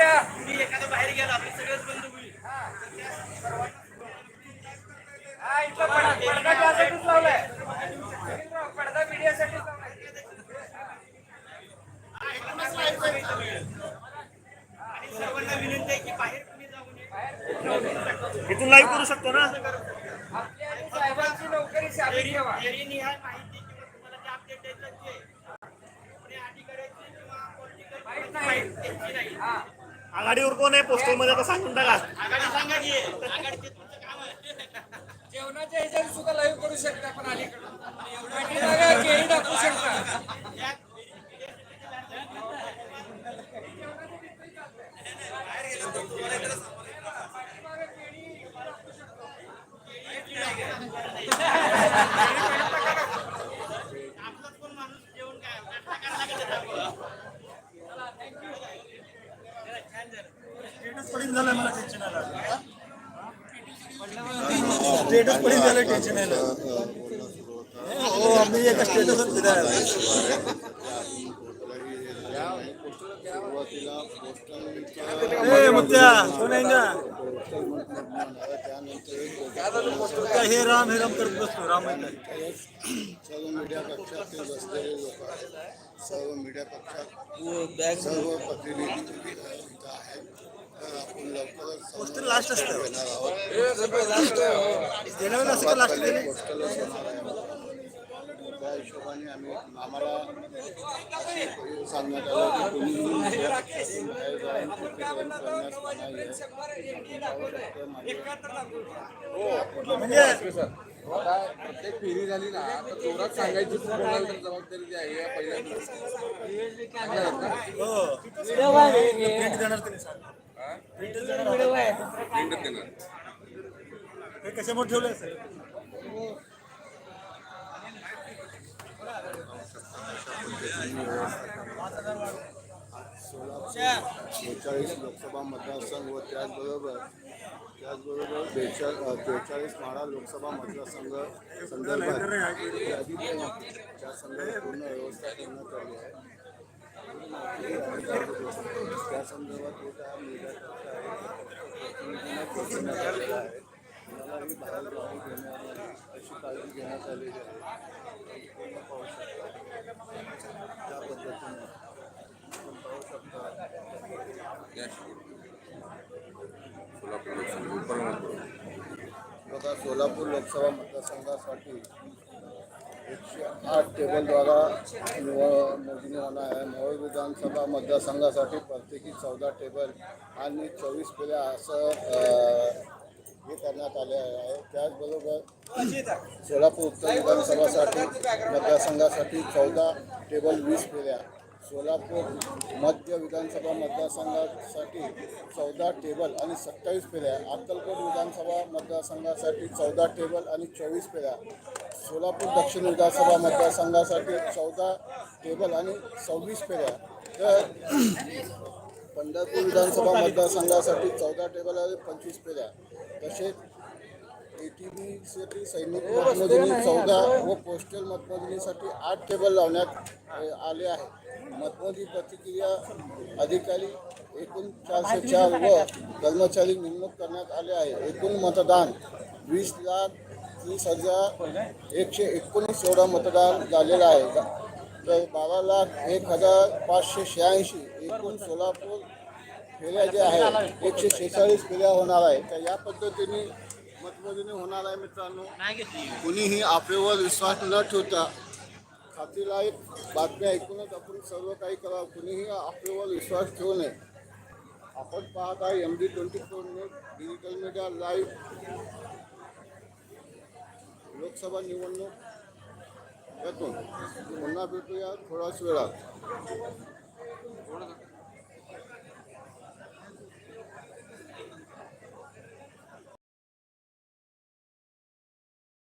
द्या. एखादं बाहेर गेला आपलं सगळंच बंद होईल हा इथं पडदा त्यासाठीच लावलाय. पडदा मीडियासाठीच लावलाय. आणि सर्वांना विनंती आहे की बाहेर कुणी जाऊ नये इथून लाईव्ह करू शकतो ना? आपली आणि साहेबांची नोकरी ठेवा. माहिती किंवा तुम्हाला जे अपडेट द्यायचं ते अधिकाऱ्याची किंवा पॉलिटिकल माहीत नाही. आघाडीवर कोण आहे? पोस्टलमध्ये आता सांगून टाका. जेवणाच्या ह्याच्यावर सुद्धा लाईव्ह करू शकता पण अलीकडं. स्टेटस पडीन झालं टेन्शन आलं हो आम्ही एका फिरायला सुरुवातीला ए मुद्द्या कोण हे राम हे राम करत बसतो राम. सर्व मीडिया कक्षातील बसलेले लोक सर्व मीडिया कक्षात सर्व प्रतिनिधी लवकरच पोस्टर लास्ट असतं. देण्यावर असं का लास्ट त्या हिशोबाने आम्ही आम्हाला सांगण्यात आलं माझ्या म्हणजे काय प्रत्येक फेरी झाली ना तर जोरात सांगायची कोणाला तर जबाबदारी जी आहे या पहिल्या बेचाळीस लोकसभा मतदारसंघ व त्याचबरोबर त्याचबरोबर लोकसभा मतदारसंघ संदर्भात पूर्ण व्यवस्था करण्यात आली त्या संदर्भात जे आहे, कुणालाही बाहेर नाही अशी काळजी घेण्यात आलेली आहे पूर्ण पाहू शकता त्या पद्धतीने आपण पाहू शकता सोलापूर लोकसभा बघा सोलापूर लोकसभा मतदारसंघासाठी आठ टेबलद्वारा निव- मोजणी होणार आहे. मोहोळ विधानसभा मतदारसंघासाठी प्रत्येकी चौदा टेबल आणि चोवीस पेल्या असं हे करण्यात आले आहे. त्याचबरोबर सोलापूर उत्तर विधानसभासाठी मतदारसंघासाठी चौदा टेबल वीस पेल्या सोलापूर मध्य विधानसभा मतदारसंघासाठी चौदा टेबल आणि सत्तावीस पेल्या अक्कलकोट विधानसभा मतदारसंघासाठी चौदा टेबल आणि चोवीस पेल्या सोलापूर दक्षिण विधानसभा मतदारसंघासाठी चौदा टेबल आणि सव्वीस पेल्या तर पंढरपूर विधानसभा मतदारसंघासाठी चौदा टेबल आणि पंचवीस पेल्या तसेच ए टी सैनिक मतमोजणी चौदा व पोस्टल मतमोजणीसाठी आठ टेबल लावण्यात आले आहे. मतमोजणी प्रतिक्रिया अधिकारी एकूण चारशे चार व कर्मचारी नेमणूक करण्यात आले आहे. एकूण मतदान वीस लाख तीस हजार एकशे एकोणीस एवढा मतदान झालेलं आहे. तर बारा लाख एक हजार पाचशे शहाऐंशी एकूण सोलापूर फेऱ्या ज्या आहेत एकशे शेहेचाळीस फेऱ्या होणार आहे तर या पद्धतीने मतमोजणी होणार आहे मित्रांनो. कुणीही आपल्यावर विश्वास न ठेवता बातम्या ऐकूनच आपण सर्व काही करा कुणीही आपल्यावर विश्वास ठेवू नये. आपण पाहत आहे M D twenty four news digital media live Lok Sabha निवडणूक यातून. पुन्हा भेटूया थोड्याच वेळात.